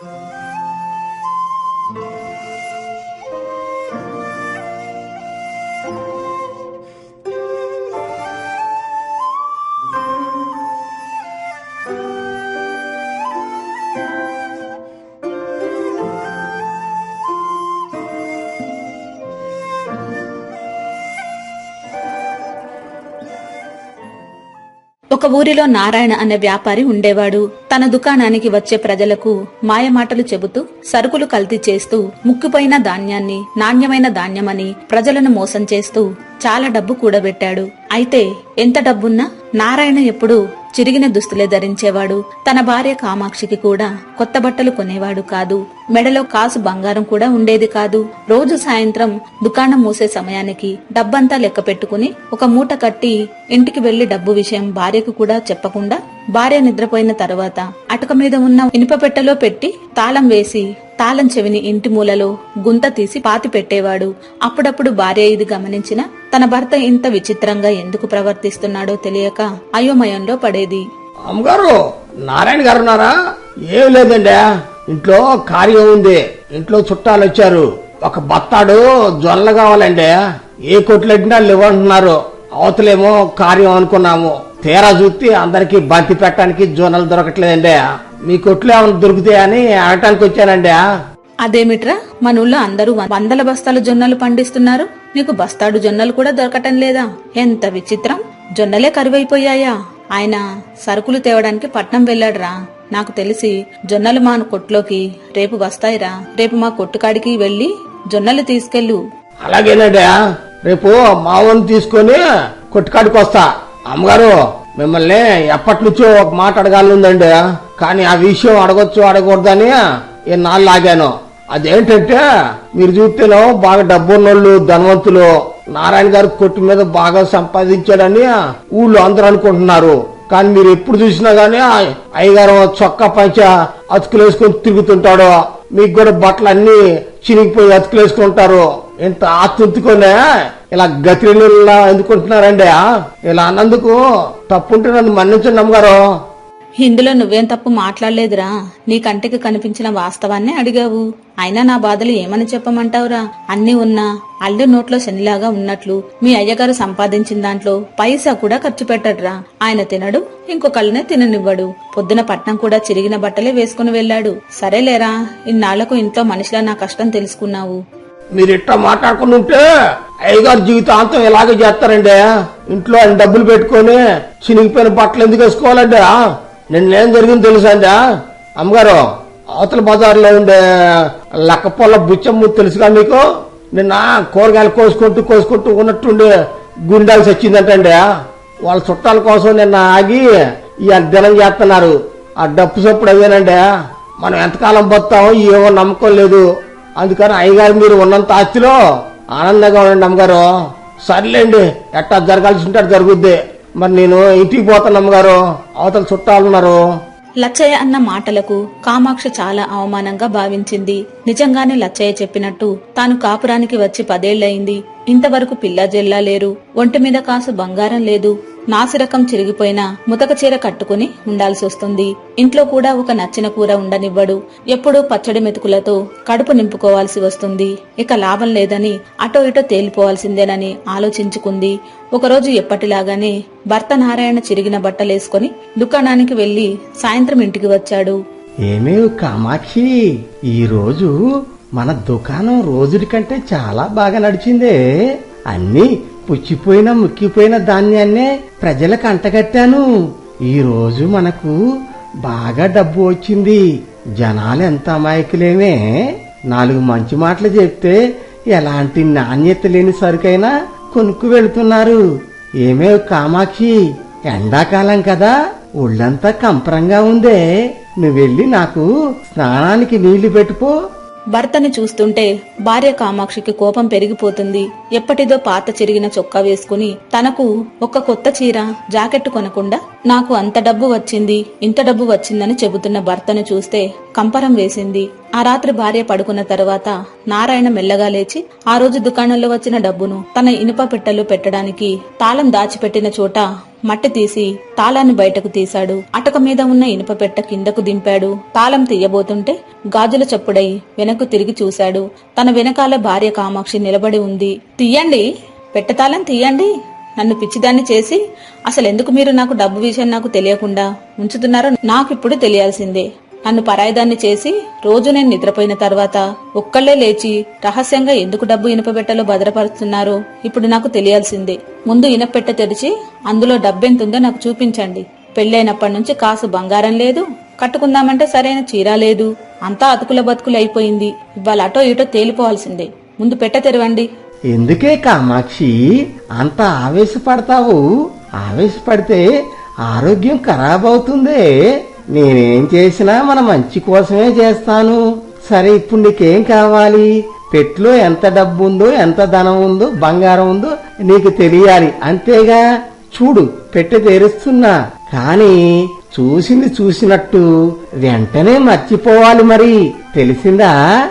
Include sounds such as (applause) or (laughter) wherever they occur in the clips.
ఒక (laughs) ఊరిలో నారాయణ అనే వ్యాపారి ఉండేవాడు. తన దుకాణానికి వచ్చే ప్రజలకు మాయమాటలు చెబుతూ సరుకులు కల్తీ చేస్తూ ముక్కుపోయిన ధాన్యాన్ని నాణ్యమైన ధాన్యమని ప్రజలను మోసం చేస్తూ చాలా డబ్బు కూడబెట్టాడు. అయితే ఎంత డబ్బున్నా నారాయణ ఎప్పుడూ చిరిగిన దుస్తులే ధరించేవాడు. తన భార్య కామాక్షికి కూడా కొత్త బట్టలు కొనేవాడు కాదు. మెడలో కాసు బంగారం కూడా ఉండేది కాదు. రోజు సాయంత్రం దుకాణం మూసే సమయానికి డబ్బంతా లెక్క పెట్టుకుని ఒక మూట కట్టి ఇంటికి వెళ్ళి డబ్బు విషయం భార్యకు కూడా చెప్పకుండా భార్య నిద్రపోయిన తర్వాత అటక మీద ఉన్న ఇనుప పెట్టెలో పెట్టి తాళం వేసి తాళం చెవిని ఇంటి మూలలో గుంత తీసి పాతి పెట్టేవాడు. అప్పుడప్పుడు భార్య ఇది గమనించిన తన భర్త ఇంత విచిత్రంగా ఎందుకు ప్రవర్తిస్తున్నాడో తెలియక అయోమయంలో పడేది. అమ్మగారు నారాయణ గారు ఉన్నారా? ఏం లేదండి. ఇంట్లో కార్యం ఉంది. ఇంట్లో చుట్టాలు వచ్చారు. ఒక బత్తాడు జొల్ల కావాలండి. ఏ కొట్లెట్టినా లేవంటున్నారు. అవతలేమో కార్యం అనుకున్నాము. తీరా చూస్తే అందరికి బంతి పెట్టడానికి జోనలు దొరకట్లేదండి. మీ కొట్లు ఏమైనా దొరుకుతాయని అడగటానికి వచ్చానండి. అదేమిట్రా? మన ఊళ్ళో అందరూ వందల బస్తాలు జొన్నలు పండిస్తున్నారు. నీకు బస్తాడు జొన్నలు కూడా దొరకటం లేదా? ఎంత విచిత్రం! జొన్నలే కరువైపోయాయా? ఆయన సరుకులు తేవడానికి పట్నం వెళ్ళాడురా. నాకు తెలిసి జొన్నలు మా కొట్లోకి రేపు వస్తాయిరా. రేపు మా కొట్టుకాడికి వెళ్ళి జొన్నలు తీసుకెళ్ళు. అలాగేనాడా రేపు మావని తీసుకొని కొట్టుకాడికి వస్తా. అమ్మగారు మిమ్మల్ని ఎప్పటి నుంచో ఒక మాట అడగాలందండి కానీ ఆ విషయం అడగొచ్చు అడగకూడదని నాళ్ళు లాగాను. అదేంటంటే మీరు చూస్తే బాగా డబ్బున్నోళ్ళు ధనవంతులు నారాయణ గారు కొట్టు మీద బాగా సంపాదించాడని ఊళ్ళో అందరూ అనుకుంటున్నారు. కానీ మీరు ఎప్పుడు చూసినా గానీ అయ్యగారం అయ్యగారు చొక్కా పంచ అతుకులేసుకొని తిరుగుతుంటాడు. మీకు కూడా బట్టలు అన్ని చినిగిపోయి అతుకులేసుకుంటారు ఇంత ఆత్తుకునే ఇలా గతిలో ఎందుకుంటున్నారండి ఇలా అన్నందుకు తప్పుంటే నన్ను మన్నించండి అమ్మగారు. ఇందులో నువ్వేం తప్పు మాట్లాడలేదురా. నీ కంటికి కనిపించిన వాస్తవాన్ని అడిగావు. అయినా నా బాధలు ఏమని చెప్పమంటావురా? అన్ని ఉన్నా అల్లు నోట్లో శనిలాగా ఉన్నట్లు మీ అయ్యగారు సంపాదించిన దాంట్లో పైసా కూడా ఖర్చు పెట్టడురా. ఆయన తినడు ఇంకొకళ్ళనే తిననివ్వడు. పొద్దున పట్నం కూడా చిరిగిన బట్టలే వేసుకుని వెళ్ళాడు. సరేలేరా ఇన్నాళ్ళకు ఇంట్లో మనిషిలా నా కష్టం తెలుసుకున్నావు. మీరు ఇట్లా అయ్యగారు జీవితాంతం ఇలాగే చేస్తారండి. ఇంట్లో ఆయన డబ్బులు పెట్టుకొని చినిగిపోయిన బట్టలు ఎందుకు వేసుకోవాలండి? నిన్నేం జరిగింది తెలుసా అండి అమ్మగారు అవతల బజార్లో ఉండే లక్కపొల్ల బుచ్చమ్మ తెలుసుగా మీకు? నిన్న కూరగాయలు కోసుకుంటూ కోసుకుంటూ ఉన్నట్టుండి గుండాల్సి వచ్చిందంటండి వాళ్ళ చుట్టాల కోసం నిన్న ఆగి ఈ దినం చేస్తున్నారు. ఆ డప్పు చప్పుడు అదేనండి మనం ఎంతకాలం బతామో ఏమో నమ్మకం లేదు. అందుకని అయ్యగారు మీరు ఉన్నంత ఆస్తిలో ఆనందంగా ఉండండి అమ్మగారు. సర్లేండి ఎట్టా జరగాల్సి ఉంటే జరుగుద్ది. మరి నేను ఇంటికి పోతాను అమ్మగారు. అవతల చుట్టాలున్నారు. లచ్చయ్య అన్న మాటలకు కామాక్షి చాలా అవమానంగా భావించింది. నిజంగానే లచ్చయ్య చెప్పినట్టు తాను కాపురానికి వచ్చి పదేళ్ళయింది ఇంతవరకు పిల్ల జెల్లా లేరు. ఒంటి మీద కాసు బంగారం లేదు. నాసిరకం చిరిగిపోయిన ముతక చీర కట్టుకుని ఉండాల్సి వస్తుంది. ఇంట్లో కూడా ఒక నచ్చిన కూర ఉండనివ్వడు. ఎప్పుడూ పచ్చడి మెతుకులతో కడుపు నింపుకోవాల్సి వస్తుంది. ఇక లాభం లేదని అటో ఇటో తేలిపోవాల్సిందేనని ఆలోచించుకుంది. ఒకరోజు ఎప్పటిలాగానే భర్త నారాయణ చిరిగిన బట్టలేసుకుని దుకాణానికి వెళ్ళి సాయంత్రం ఇంటికి వచ్చాడు. ఏమే కామాక్షి ఈరోజు మన దుకాణం రోజుడి కంటే చాలా బాగా నడిచిందే. అన్ని పుచ్చిపోయిన ముక్కిపోయిన ధాన్యాన్నే ప్రజలకు అంటగట్టాను. ఈరోజు మనకు బాగా డబ్బు వచ్చింది. జనాలు ఎంత అమాయకులేమే. నాలుగు మంచి మాటలు చెప్తే ఎలాంటి నాణ్యత లేని సరుకైనా కొనుక్కు వెళుతున్నారు. ఏమే కామాక్షి ఎండాకాలం కదా. ఒళ్ళంతా కంపరంగా ఉందే. నువ్వెళ్ళి నాకు స్నానానికి నీళ్ళు పెట్టుకో. భర్తను చూస్తుంటే భార్య కామాక్షికి కోపం పెరిగిపోతుంది. ఎప్పటిదో పాత చిరిగిన చొక్కా వేసుకుని తనకు ఒక కొత్త చీర జాకెట్ కొనకుండా నాకు అంత డబ్బు వచ్చింది ఇంత డబ్బు వచ్చిందని చెబుతున్న భర్తను చూస్తే కంపరం వేసింది. ఆ రాత్రి భార్య పడుకున్న తర్వాత నారాయణ మెల్లగా లేచి ఆ రోజు దుకాణంలో వచ్చిన డబ్బును తన ఇనుప పెట్టెలో పెట్టడానికి తాళం దాచిపెట్టిన చోట మట్టి తీసి తాళాన్ని బయటకు తీశాడు. అటక మీద ఉన్న ఇనుప పెట్ట కిందకు దింపాడు. తాళం తీయబోతుంటే గాజుల చప్పుడై వెనక్కు తిరిగి చూశాడు. తన వెనకాల భార్య కామాక్షి నిలబడి ఉంది. తీయండి. పెట్ట తాళం తీయండి. నన్ను పిచ్చిదాన్ని చేసి అసలు ఎందుకు మీరు నాకు డబ్బు విషయం నాకు తెలియకుండా ఉంచుతున్నారో నాకిప్పుడు తెలియాల్సిందే. నన్ను పరాయిదాన్ని చేసి రోజు నేను నిద్రపోయిన తర్వాత ఒక్కళ్ళే లేచి రహస్యంగా ఎందుకు డబ్బు ఇనపబెట్టలో భద్రపరుస్తున్నారో? ఇప్పుడు నాకు తెలియాల్సిందే. ముందు ఇనపెట్ట తెరిచి అందులో డబ్బెంతుందో నాకు చూపించండి. పెళ్ళైనప్పటి నుంచి కాసు బంగారం లేదు కట్టుకుందామంటే సరైన చీర లేదు. అంతా అతుకుల బతుకులు అయిపోయింది. ఇవాళ అటో ఇటో తేలిపోవాల్సిందే. ముందు పెట్ట తెరవండి. ఎందుకే కామాక్షి? అంత ఆవేశపడతావు? ఆవేశపడితే ఆరోగ్యం ఖరాబ్ అవుతుందే నేనేం చేసినా మన మంచి కోసమే చేస్తాను. సరే ఇప్పుడు నీకేం కావాలి? పెట్లో ఎంత డబ్బు ఉందో ఎంత ధనం ఉందో బంగారం ఉందో నీకు తెలియాలి. అంతేగా? చూడు పెట్టె తెరుస్తున్నా. కానీ చూసింది చూసినట్టు వెంటనే మర్చిపోవాలి మరి. తెలిసిందా?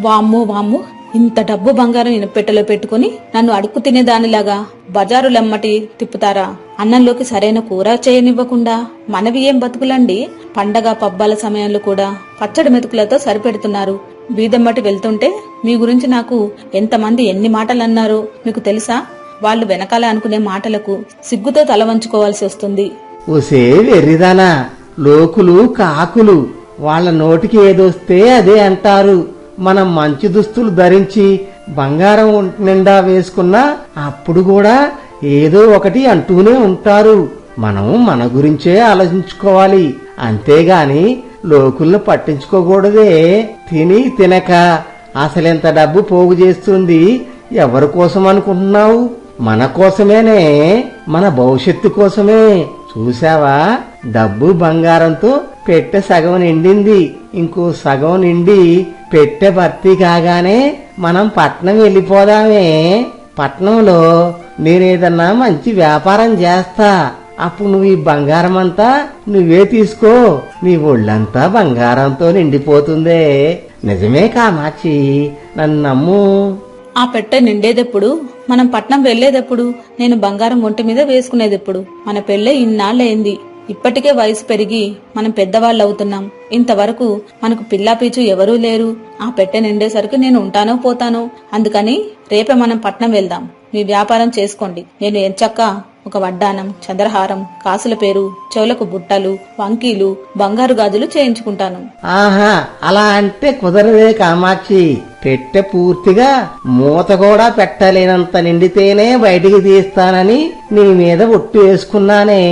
వామ్మో వామ్మో. ఇంత డబ్బు బంగారం ఇనపెట్టెలో పెట్టుకుని నన్ను అడుక్కు తినేదానిలాగా బజారులమ్మటి తిప్పుతారా? అన్నంలోకి సరైన కూర చేయనివ్వకుండా మనవి ఏం బతుకులండి? పండగ పబ్బాల సమయంలో కూడా పచ్చడి మెతుకులతో సరిపెడుతున్నారు. బీదమ్మటి వెళ్తుంటే మీ గురించి నాకు ఎంతమంది ఎన్ని మాటలు అన్నారో మీకు తెలుసా? వాళ్ళు వెనకాల అనుకునే మాటలకు సిగ్గుతో తల వంచుకోవాల్సి వస్తుంది. ఒసే వెర్రిదానా? లోకులు కాకులు వాళ్ళ నోటికి ఏదొస్తే అదే అంటారు. మనం మంచి దుస్తులు ధరించి బంగారం నిండా వేసుకున్నా అప్పుడు కూడా ఏదో ఒకటి అంటూనే ఉంటారు. మనం మన గురించే ఆలోచించుకోవాలి. అంతేగాని లోకుల్ని పట్టించుకోకూడదే. తిని తినక అసలింత డబ్బు పోగు చేస్తుంది? ఎవరి కోసం అనుకుంటున్నావు? మన కోసమేనే? మన భవిష్యత్తు కోసమే. చూసావా డబ్బు బంగారంతో పెట్టె సగం నిండింది. ఇంకో సగం నిండి పెట్టె భర్తీ కాగానే మనం పట్నం వెళ్ళిపోదామే. పట్నంలో నేనేదన్నా మంచి వ్యాపారం చేస్తా. అప్పుడు నువ్వు ఈ బంగారం అంతా నువ్వే తీసుకో. నీ ఒళ్ళంతా బంగారంతో నిండిపోతుందే. నిజమే కామాక్షి నన్ను నమ్ము. ఆ పెట్టె నిండేదెప్పుడు? మనం పట్నం వెళ్ళేదెప్పుడు నేను బంగారం ఒంటి మీద వేసుకునేదెప్పుడు? మన పెళ్ళే ఇన్నాళ్ళైంది ఇప్పటికే వయసు పెరిగి మనం పెద్దవాళ్ళు అవుతున్నాం ఇంతవరకు మనకు పిల్లాపీచు ఎవరూ లేరు. ఆ పెట్టె నిండేసరికి నేను ఉంటానో పోతానో. అందుకని రేపే మనం పట్నం వెళ్దాం. మీ వ్యాపారం చేసుకోండి. నేను ఎంచక్క ఒక వడ్డానం చంద్రహారం కాసుల పేరు చెవులకు బుట్టలు వంకీలు బంగారు గాజులు చేయించుకుంటాను. ఆహా అలా అంటే కుదరదే కామాక్షి. పెట్టె పూర్తిగా మూత కూడా పెట్టలేనంత నిండితేనే బయటికి తీస్తానని నీ మీద ఒట్టు వేసుకున్నానే.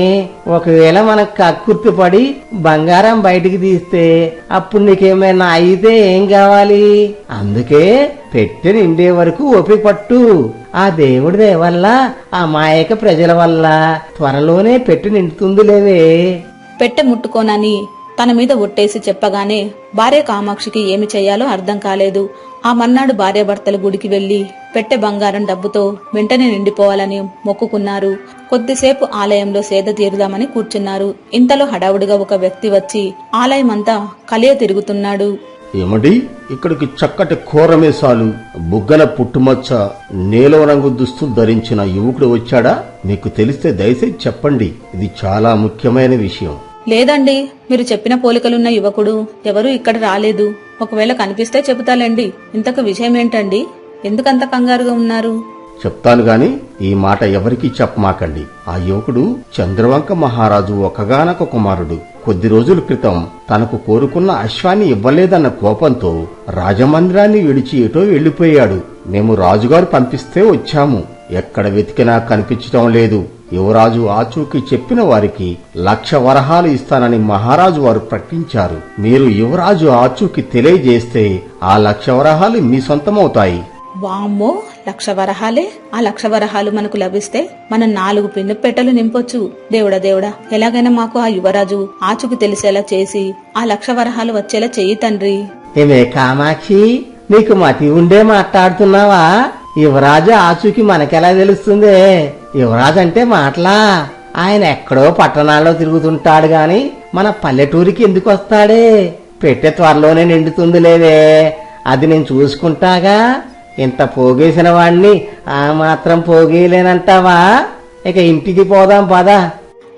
ఒకవేళ మనకు కక్కుర్తి పడి బంగారం బయటికి తీస్తే అప్పుడు నీకేమైనా అయితే ఏం కావాలి? అందుకే పెట్టి నిండే వరకు ఓపిక పట్టు. ఆ దేవుడి వల్ల ఆ మాయక ప్రజల వల్ల త్వరలోనే పెట్టి నిండుతుందిలేవే. పెట్టె ముట్టుకోనని తన మీద ఒట్టేసి చెప్పగానే భార్య కామాక్షికి ఏమి చెయ్యాలో అర్థం కాలేదు. ఆ మన్నాడు భార్యాభర్తల గుడికి వెళ్ళి పెట్టె బంగారం డబ్బుతో వెంటనే నిండిపోవాలని మొక్కుకున్నారు. కొద్దిసేపు ఆలయంలో సేద తీరుదామని కూర్చున్నారు. ఇంతలో హడావుడిగా ఒక వ్యక్తి వచ్చి ఆలయమంతా కలియ తిరుగుతున్నాడు. ఏమండి? ఇక్కడికి చక్కటి కూరమేసాలు బుగ్గన పుట్టుమచ్చ నీలం రంగు దుస్తులు ధరించిన యువకుడు వచ్చాడా? మీకు తెలిస్తే దయచేసి చెప్పండి. ఇది చాలా ముఖ్యమైన విషయం. లేదండి మీరు చెప్పిన పోలికలున్న యువకుడు ఎవరూ ఇక్కడ రాలేదు. ఒకవేళ కనిపిస్తే చెబుతాలేండి. ఇంతకు విషయం ఏంటండి ఎందుకంత కంగారుగా ఉన్నారు? చెప్తాను గాని ఈ మాట ఎవరికీ చెప్పమాకండి. ఆ యువకుడు చంద్రవంక మహారాజు ఒకగానొక కుమారుడు. కొద్ది రోజుల క్రితం తనకు కోరుకున్న అశ్వాన్ని ఇవ్వలేదన్న కోపంతో రాజమందిరాన్ని విడిచి ఎటో వెళ్ళిపోయాడు మేము రాజుగారు పంపిస్తే వచ్చాము. ఎక్కడ వెతికినా కనిపించటం లేదు. యువరాజు ఆచూకీ చెప్పిన వారికి లక్ష వరహాలు ఇస్తానని మహారాజు వారు ప్రకటించారు. మీరు యువరాజు ఆచూకీ తెలియజేస్తే ఆ లక్ష వరహాలు మీ సొంతమవుతాయి. వామ్మో లక్ష వరహాలే. ఆ లక్ష వరహాలు మనకు లభిస్తే మనం నాలుగు పిన్ను పెట్టెలు నింపొచ్చు. దేవుడా దేవుడా ఎలాగైనా మాకు ఆ యువరాజు ఆచుకు తెలిసేలా చేసి ఆ లక్ష వరహాలు వచ్చేలా చెయ్యి తండ్రి. ఏమే కామాక్షి నీకు మతి ఉండే మాట్లాడుతున్నావా? యువరాజు ఆచూకి మనకెలా తెలుస్తుంది? యువరాజు అంటే మాటలా? ఆయన ఎక్కడో పట్టణాల్లో తిరుగుతుంటాడు గాని మన పల్లెటూరికి ఎందుకు వస్తాడే? పెట్టె త్వరలోనే నిండుతుంది లేవే. అది నేను చూసుకుంటాగా? ఇంత పోగేసిన వాణ్ణి ఆ మాత్రం పోగేయలేనంటావా? ఇక ఇంటికి పోదాం పదా.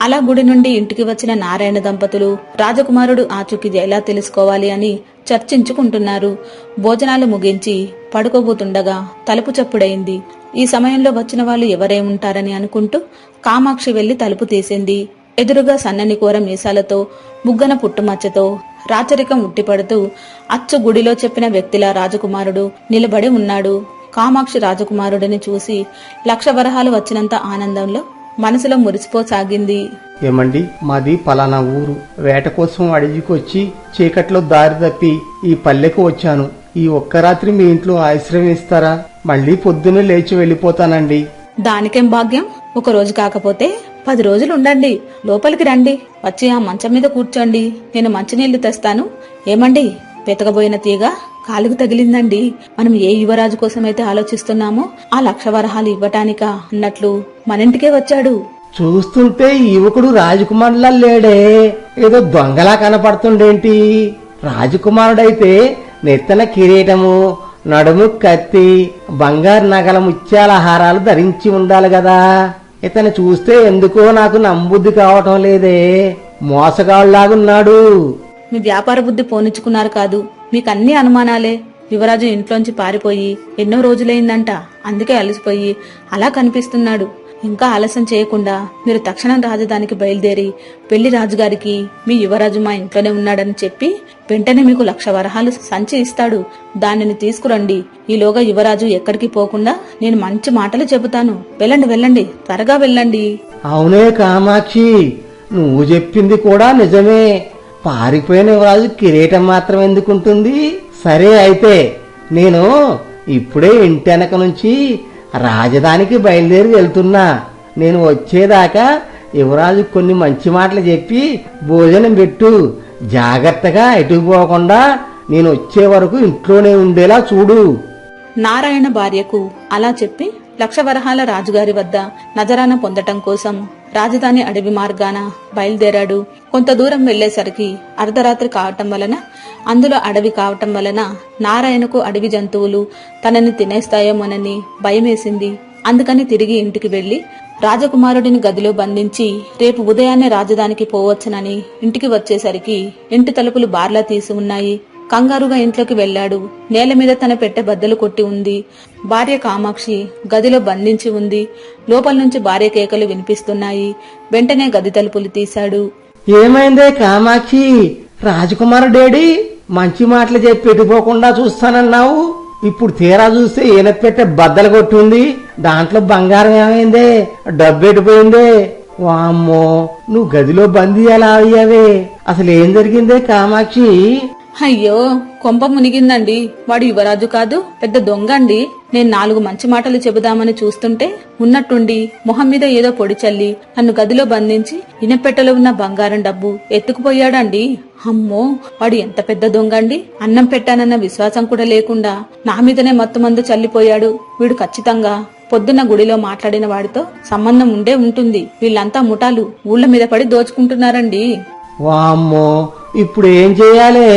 అలా గుడి నుండి ఇంటికి వచ్చిన నారాయణ దంపతులు రాజకుమారుడు ఆచూకీ ఎలా తెలుసుకోవాలి అని చర్చించుకుంటున్నారు. భోజనాలు ముగించి పడుకోబోతుండగా తలుపు చప్పుడైంది. ఈ సమయంలో వచ్చిన వాళ్ళు ఎవరే ఉంటారని అనుకుంటూ కామాక్షి వెళ్ళి తలుపు తీసింది. ఎదురుగా సన్నని కూర మీసాలతో ముగ్గన పుట్టుమచ్చతో రాచరికం ఉట్టిపడుతూ అచ్చు గుడిలో చెప్పిన వ్యక్తిలా రాజకుమారుడు నిలబడి ఉన్నాడు. కామాక్షి రాజకుమారుడిని చూసి లక్ష వరహాలు వచ్చినంత ఆనందంలో మనసులో మురిసిపోసాగింది. ఏమండి మాది పలానా ఊరు. వేట కోసం అడవికొచ్చి చీకట్లో దారి తప్పి ఈ పల్లెకు వచ్చాను. ఈ ఒక్క రాత్రి మీ ఇంట్లో ఆశ్రయం ఇస్తారా? మళ్ళీ పొద్దున్నే లేచి వెళ్ళిపోతానండి. దానికేం భాగ్యం? ఒక రోజు కాకపోతే పది రోజులు ఉండండి. లోపలికి రండి. వచ్చి ఆ మంచం మీద కూర్చోండి. నేను మంచినీళ్ళు తెస్తాను. ఏమండి? వెతకబోయిన తీగ కాలుకు తగిలిందండి. మనం ఏ యువరాజు కోసమైతే ఆలోచిస్తున్నామో ఆ లక్ష వరహాలు ఇవ్వటానికా అన్నట్లు మన ఇంటికే వచ్చాడు. చూస్తుంటే యువకుడు రాజకుమారులా లేడే. ఏదో దొంగలా కనపడుతుండేంటి? రాజకుమారుడైతే నెత్తన కిరీటము నడుము కత్తి బంగారు నగల ముత్యాల హారాలు ధరించి ఉండాలి కదా. ఇతను చూస్తే ఎందుకో నాకు నమ్మబుద్ధి కావటం లేదే. మోసగాళ్ళాగున్నాడు మీ వ్యాపార బుద్ధి పోనిచ్చుకున్నారు కాదు. మీకు అన్ని అనుమానాలే. యువరాజు ఇంట్లోంచి పారిపోయి ఎన్నో రోజులైందంట. అందుకే అలసిపోయి అలా కనిపిస్తున్నాడు. ఇంకా ఆలస్యం చేయకుండా మీరు తక్షణం రాజధానికి బయలుదేరి పెళ్ళి రాజుగారికి మీ యువరాజు మా ఇంట్లోనే ఉన్నాడని చెప్పి వెంటనే మీకు లక్ష వరహాలు సంచి ఇస్తాడు. దానిని తీసుకురండి. ఈలోగా యువరాజు ఎక్కడికి పోకుండా నేను మంచి మాటలు చెబుతాను. వెళ్ళండి వెళ్ళండి. త్వరగా వెళ్ళండి. అవునే కామాక్షి నువ్వు చెప్పింది కూడా నిజమే. పారిపోయిన రాజు కిరీటం మాత్రం ఎందుకుంటుంది? సరే అయితే నేను ఇప్పుడే ఇంటి వెనక నుంచి రాజధానికి బయలుదేరి వెళ్తున్నా. నేను వచ్చేదాకా యువరాజు కొన్ని మంచి మాటలు చెప్పి భోజనం పెట్టు. జాగ్రత్తగా ఎటు పోకుండా నేను వచ్చే వరకు ఇంట్లోనే ఉండేలా చూడు. నారాయణ భార్యకు అలా చెప్పి లక్షవరహాల రాజుగారి వద్ద నజరాన పొందటం కోసం రాజధాని అడవి మార్గాన బయలుదేరాడు. కొంత దూరం వెళ్ళేసరికి అర్ధరాత్రి కావటం వలన అందులో అడవి కావటం వలన నారాయణకు అడవి జంతువులు తనని తినేస్తాయేమోనని భయమేసింది. అందుకని తిరిగి ఇంటికి వెళ్ళి రాజకుమారుడిని గదిలో బంధించి రేపు ఉదయాన్నే రాజధానికి పోవచ్చునని ఇంటికి వచ్చేసరికి ఇంటి తలుపులు బార్లా తీసి ఉన్నాయి. కంగారుగా ఇంట్లోకి వెళ్ళాడు. నేల మీద తన పెట్టె బద్దలు కొట్టి ఉంది. భార్య కామాక్షి గదిలో బంధించి ఉంది. లోపల నుంచి భార్య కేకలు వినిపిస్తున్నాయి. వెంటనే గది తలుపులు తీశాడు. ఏమైందే కామాక్షి? రాజకుమారుడేడి మంచి మాటలు చెప్పి ఎటుపోకుండా చూస్తానన్నావు? ఇప్పుడు తీరా చూస్తే ఈయన పెట్టే బద్దలు కొట్టింది దాంట్లో బంగారం ఏమైందే? డబ్బు ఎటుపోయిందే? వామ్మో నువ్వు గదిలో బందీ ఎలా అయ్యావే? అసలు ఏం జరిగిందే కామాక్షి? అయ్యో కొంప మునిగిందండి. వాడు యువరాజు కాదు పెద్ద దొంగ అండి నేను నాలుగు మంచి మాటలు చెబుదామని చూస్తుంటే ఉన్నట్టుండి మొహం మీద ఏదో పొడి చల్లి నన్ను గదిలో బంధించి ఇనపెట్టెలో ఉన్న బంగారం డబ్బు ఎత్తుకుపోయాడండి. అమ్మో వాడు ఎంత పెద్ద దొంగ అండి అన్నం పెట్టానన్న విశ్వాసం కూడా లేకుండా నా మీదనే మత్తు మందు చల్లిపోయాడు. వీడు ఖచ్చితంగా పొద్దున్న గుడిలో మాట్లాడిన వాడితో సంబంధం ఉండే ఉంటుంది. వీళ్ళంతా ముఠాలు ఊళ్ళ మీద పడి దోచుకుంటున్నారండి. వామ్మో ఇప్పుడు ఏం చేయాలి?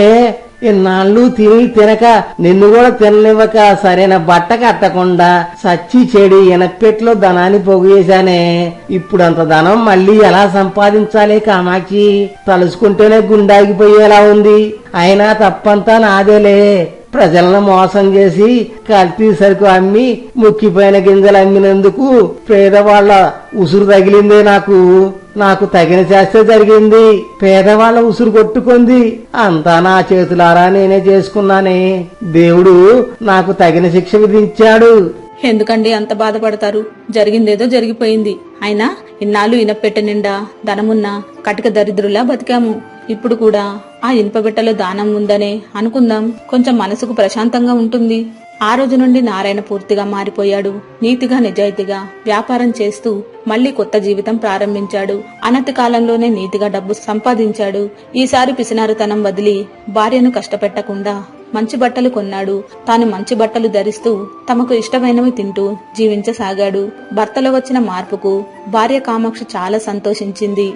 ఇన్నాళ్ళు తిని తినక నిన్ను కూడా తిననివ్వక సరైన బట్ట కట్టకుండా సచ్చి చెడి ఎనపెట్లో ధనాన్ని పొగేశానే ఇప్పుడు అంత ధనం మళ్ళీ ఎలా సంపాదించాలి కామాక్షి? తలుసుకుంటేనే గుండాగిపోయేలా ఉంది. అయినా తప్పంతా నాదేలే. ప్రజలను మోసం చేసి కల్తీ సరుకు అమ్మి ముక్కిపోయిన గింజలు అమ్మినందుకు పేదవాళ్ళ ఉసురు తగిలిందే నాకు. నాకు తగిన చేస్తే జరిగింది. పేదవాళ్ళ ఉసురు కొట్టుకుంది. అంతా నా చేతులారా నేనే చేసుకున్నానే. దేవుడు నాకు తగిన శిక్ష విధించాడు. ఎందుకండి అంత బాధపడతారు? జరిగిందేదో జరిగిపోయింది. అయినా ఇన్నాళ్ళు ఇనపెట్టె నిండా ధనమున్నా కటిక దరిద్రులా బతికాము. ఇప్పుడు కూడా ఆ ఇనుపబిట్టలో దానం ఉందనే అనుకుందాం. కొంచెం మనసుకు ప్రశాంతంగా ఉంటుంది. ఆ రోజు నుండి నారాయణ పూర్తిగా మారిపోయాడు. నీతిగా నిజాయితీగా వ్యాపారం చేస్తూ మళ్ళీ కొత్త జీవితం ప్రారంభించాడు. అనతి కాలంలోనే నీతిగా డబ్బు సంపాదించాడు. ఈసారి పిసినారుతనం వదిలి భార్యను కష్టపెట్టకుండా మంచి బట్టలు కొన్నాడు. తాను మంచి బట్టలు ధరిస్తూ తమకు ఇష్టమైనవి తింటూ జీవించసాగాడు. భర్తలో వచ్చిన మార్పుకు భార్య కామాక్షి చాలా సంతోషించింది.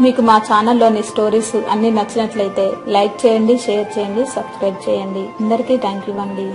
మీకు మా ఛానల్లోని స్టోరీస్ అన్ని నచ్చినట్లయితే లైక్ చేయండి షేర్ చేయండి సబ్స్క్రైబ్ చేయండి. అందరికీ థ్యాంక్ యూ అండి.